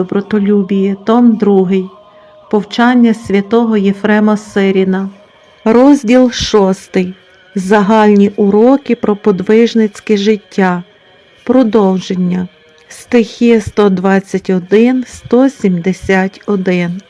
добротолюбії, том 2. Повчання святого Єфрема Сиріна. Розділ 6. Загальні уроки про подвижницьке життя. Продовження. Стихи 121, 171.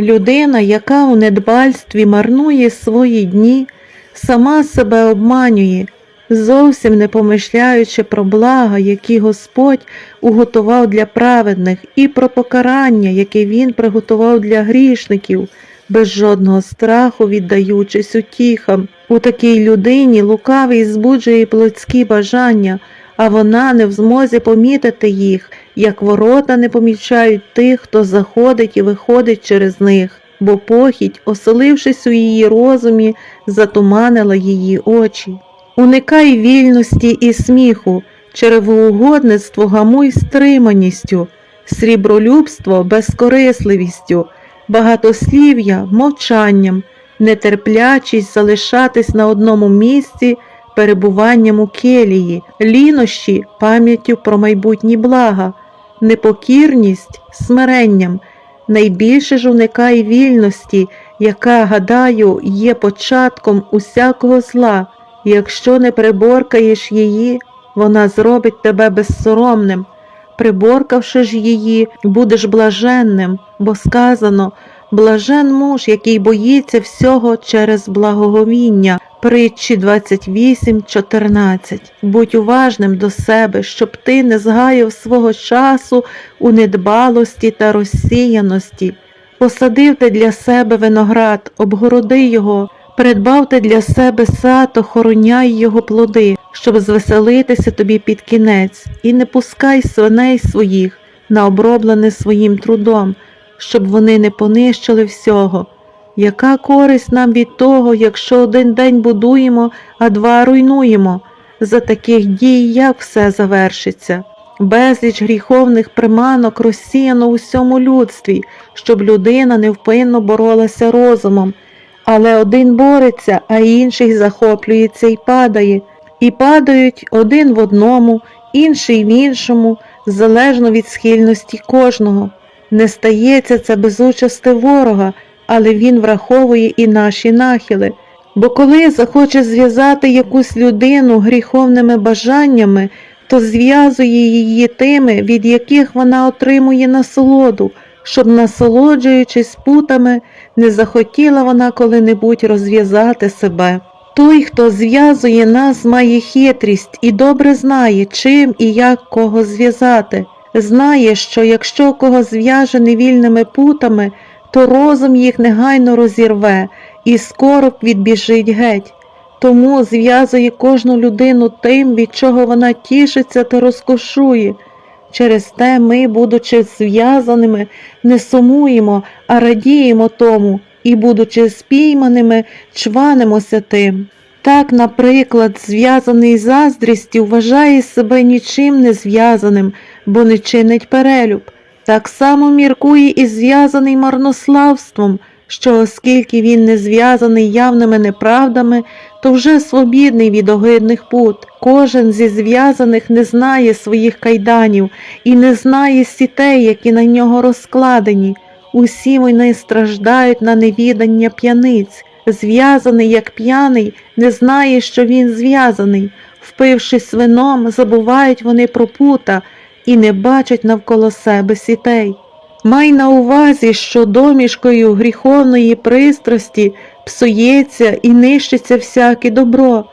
Людина, яка у недбальстві марнує свої дні, сама себе обманює, зовсім не помишляючи про блага, які Господь уготував для праведних, і про покарання, яке Він приготував для грішників, без жодного страху віддаючись утіхам. У такій людині лукавий збуджує плотські бажання, а вона не в змозі помітити їх, як ворота не помічають тих, хто заходить і виходить через них, бо похідь, оселившись у її розумі, затуманила її очі. Уникай вільності і сміху, черевоугодництво гамуй стриманістю, срібролюбство безкорисливістю, багатослів'я мовчанням, нетерплячість залишатись на одному місці перебуванням у келії, лінощі пам'яттю про майбутні блага, непокірність смиренням, найбільше ж уникай вільності, яка, гадаю, є початком усякого зла. Якщо не приборкаєш її, вона зробить тебе безсоромним. Приборкавши ж її, будеш блаженним, бо сказано блажен муж, який боїться всього через благоговіння. Притчі 28.14 Будь уважним до себе, щоб ти не згаяв свого часу у недбалості та розсіяності. Посадив ти для себе виноград, обгороди його, придбав ти для себе сад, охороняй його плоди, щоб звеселитися тобі під кінець, і не пускай свиней своїх на оброблене своїм трудом, щоб вони не понищили всього. Яка користь нам від того, якщо один день будуємо, а два руйнуємо? За таких дій як все завершиться? Безліч гріховних приманок розсіяно у всьому людстві, щоб людина невпинно боролася розумом. Але один бореться, а інший захоплюється і падає, і падають один в одному, інший в іншому, залежно від схильності кожного. Не стається це без участи ворога, але він враховує і наші нахили. Бо коли захоче зв'язати якусь людину гріховними бажаннями, то зв'язує її тими, від яких вона отримує насолоду, щоб, насолоджуючись путами, не захотіла вона коли-небудь розв'язати себе. Той, хто зв'язує нас, має хитрість і добре знає, чим і як кого зв'язати. Знає, що якщо кого зв'яже невільними путами, то розум їх негайно розірве і скоро відбіжить геть. Тому зв'язує кожну людину тим, від чого вона тішиться та розкошує. Через те ми, будучи зв'язаними, не сумуємо, а радіємо тому, і, будучи спійманими, чванимося тим. Так, наприклад, зв'язаний заздрістю вважає себе нічим не зв'язаним, бо не чинить перелюб. Так само міркує і зв'язаний марнославством, що оскільки він не зв'язаний явними неправдами, то вже свобідний від огидних пут. Кожен зі зв'язаних не знає своїх кайданів і не знає сітей, які на нього розкладені. Усі вони страждають на невідання п'яниць. Зв'язаний, як п'яний, не знає, що він зв'язаний. Впившись вином, забувають вони про пута і не бачать навколо себе сітей. Май на увазі, що домішкою гріховної пристрасті псується і нищиться всяке добро,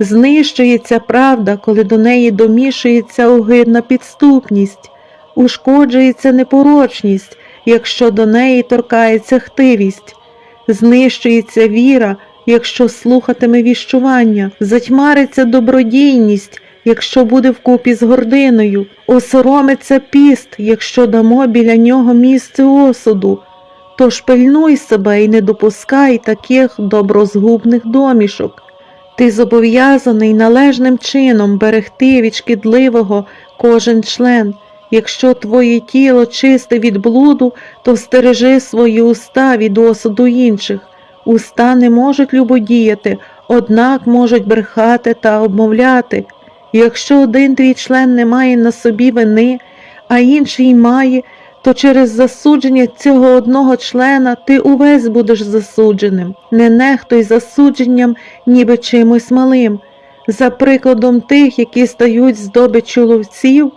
знищується правда, коли до неї домішується огидна підступність, ушкоджується непорочність, якщо до неї торкається хтивість, знищується віра, якщо слухатиме віщування, затьмариться добродійність, якщо буде вкупі з гординою, осоромиться піст, якщо дамо біля нього місце осуду. Тож пильнуй себе і не допускай таких доброзгубних домішок. Ти зобов'язаний належним чином берегти від шкідливого кожен член. Якщо твоє тіло чисте від блуду, то стережи свої уста від осуду інших. Уста не можуть любодіяти, однак можуть брехати та обмовляти. Якщо один твій член не має на собі вини, а інший має, то через засудження цього одного члена ти увесь будеш засудженим. Не нехтуй засудженням, ніби чимось малим. За прикладом тих, які стають здобиччю ловців,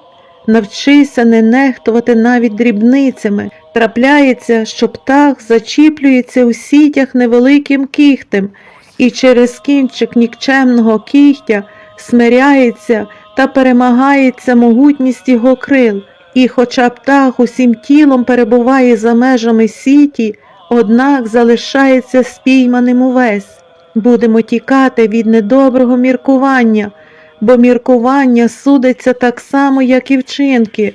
навчися не нехтувати навіть дрібницями. Трапляється, що птах зачіплюється у сітях невеликим кігтем, і через кінчик нікчемного кігтя смиряється та перемагається могутність його крил. І хоча птах усім тілом перебуває за межами сіті, однак залишається спійманим увесь. Будемо тікати від недоброго міркування, бо міркування судиться так само, як і вчинки.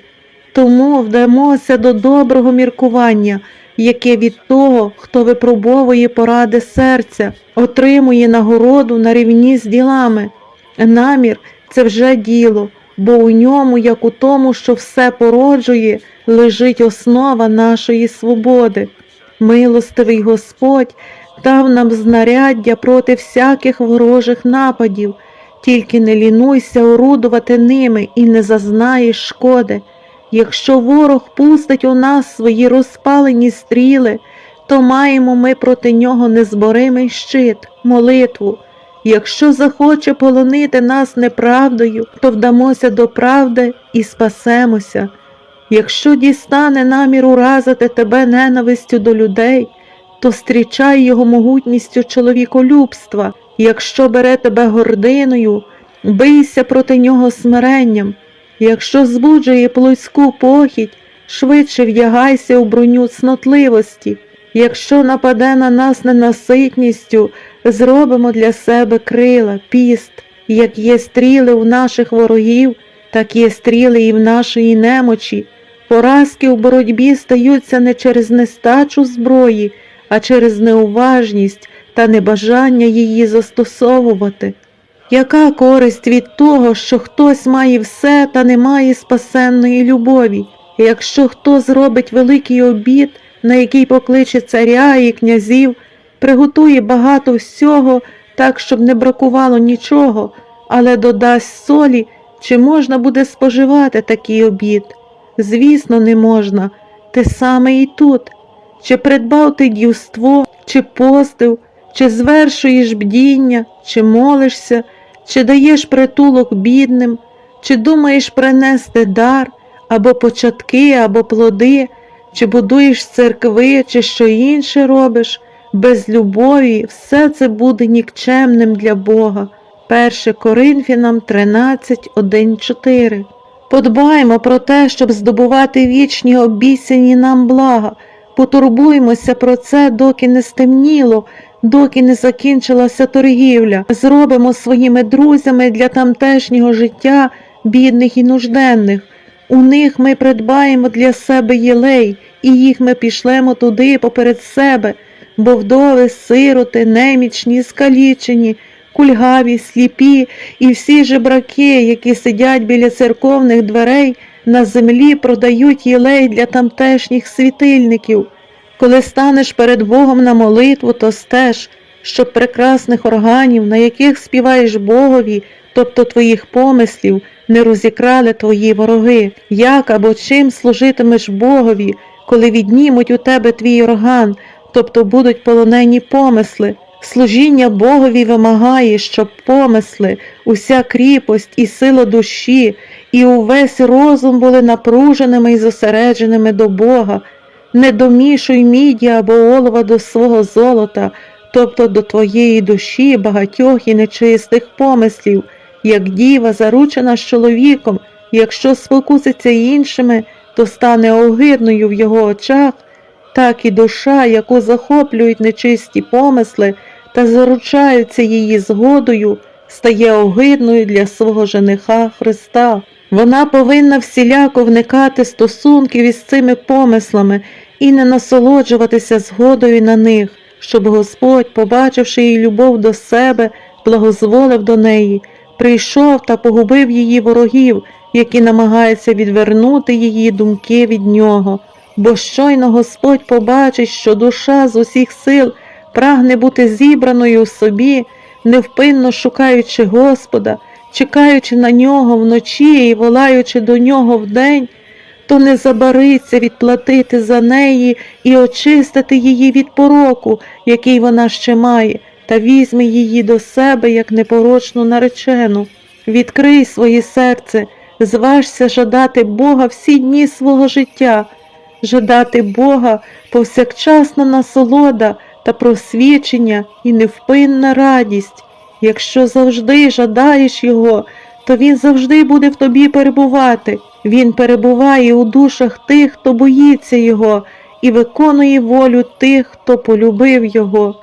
Тому вдамося до доброго міркування, яке від того, хто випробовує поради серця, отримує нагороду на рівні з ділами. Намір це вже діло, бо у ньому, як у тому, що все породжує, лежить основа нашої свободи. Милостивий Господь дав нам знаряддя проти всяких ворожих нападів, тільки не лінуйся орудувати ними і не зазнаєш шкоди. Якщо ворог пустить у нас свої розпалені стріли, то маємо ми проти нього незборимий щит, молитву. Якщо захоче полонити нас неправдою, то вдамося до правди і спасемося. Якщо дістане намір уразити тебе ненавистю до людей, то зустрічай його могутністю чоловіколюбства. Якщо бере тебе гординою, бийся проти нього смиренням. Якщо збуджує плотську похідь, швидше вдягайся у броню цнотливості. Якщо нападе на нас ненаситністю, зробимо для себе крила, піст, як є стріли у наших ворогів, так є стріли і в нашої немочі. Поразки у боротьбі стаються не через нестачу зброї, а через неуважність та небажання її застосовувати. Яка користь від того, що хтось має все та не має спасенної любові? Якщо хто зробить великий обід, на який покличе царя і князів, приготує багато всього, так, щоб не бракувало нічого, але додасть солі, чи можна буде споживати такий обід? Звісно, не можна, те саме і тут. Чи придбав ти дівство, чи постив, чи звершуєш бдіння, чи молишся, чи даєш притулок бідним, чи думаєш принести дар, або початки, або плоди, чи будуєш церкви, чи що інше робиш, без любові все це буде нікчемним для Бога. 1 Коринфянам 13, 1, 4 Подбаймо про те, щоб здобувати вічні обіцяні нам блага, потурбуймося про це, доки не стемніло, доки не закінчилася торгівля. Зробимо своїми друзями для тамтешнього життя бідних і нужденних. У них ми придбаємо для себе єлей, і їх ми пішлемо туди поперед себе, бо вдови, сироти, немічні, скалічені, кульгаві, сліпі і всі жебраки, які сидять біля церковних дверей, на землі продають єлей для тамтешніх світильників. Коли станеш перед Богом на молитву, то стеж, щоб прекрасних органів, на яких співаєш Богові, тобто твоїх помислів, не розікрали твої вороги, як або чим служитимеш Богові, коли віднімуть у тебе твій орган, тобто будуть полонені помисли. Служіння Богові вимагає, щоб помисли, уся кріпость і сила душі, і увесь розум були напруженими і зосередженими до Бога. Не домішуй міді або олова до свого золота, тобто до твоєї душі багатьох і нечистих помислів, як діва, заручена з чоловіком, якщо спокуситься іншими, то стане огидною в його очах, так і душа, яку захоплюють нечисті помисли та заручаються її згодою, стає огидною для свого жениха Христа. Вона повинна всіляко вникати стосунків із цими помислами і не насолоджуватися згодою на них, щоб Господь, побачивши її любов до себе, благозволив до неї, прийшов та погубив її ворогів, які намагаються відвернути її думки від нього. Бо щойно Господь побачить, що душа з усіх сил прагне бути зібраною в собі, невпинно шукаючи Господа, чекаючи на нього вночі і волаючи до нього вдень, то не забариться відплатити за неї і очистити її від пороку, який вона ще має, та візьме її до себе як непорочну наречену. Відкрий своє серце, зважся жадати Бога всі дні свого життя, жадати Бога повсякчасна насолода та просвічення і невпинна радість. Якщо завжди жадаєш Його, то Він завжди буде в тобі перебувати. Він перебуває у душах тих, хто боїться Його, і виконує волю тих, хто полюбив Його.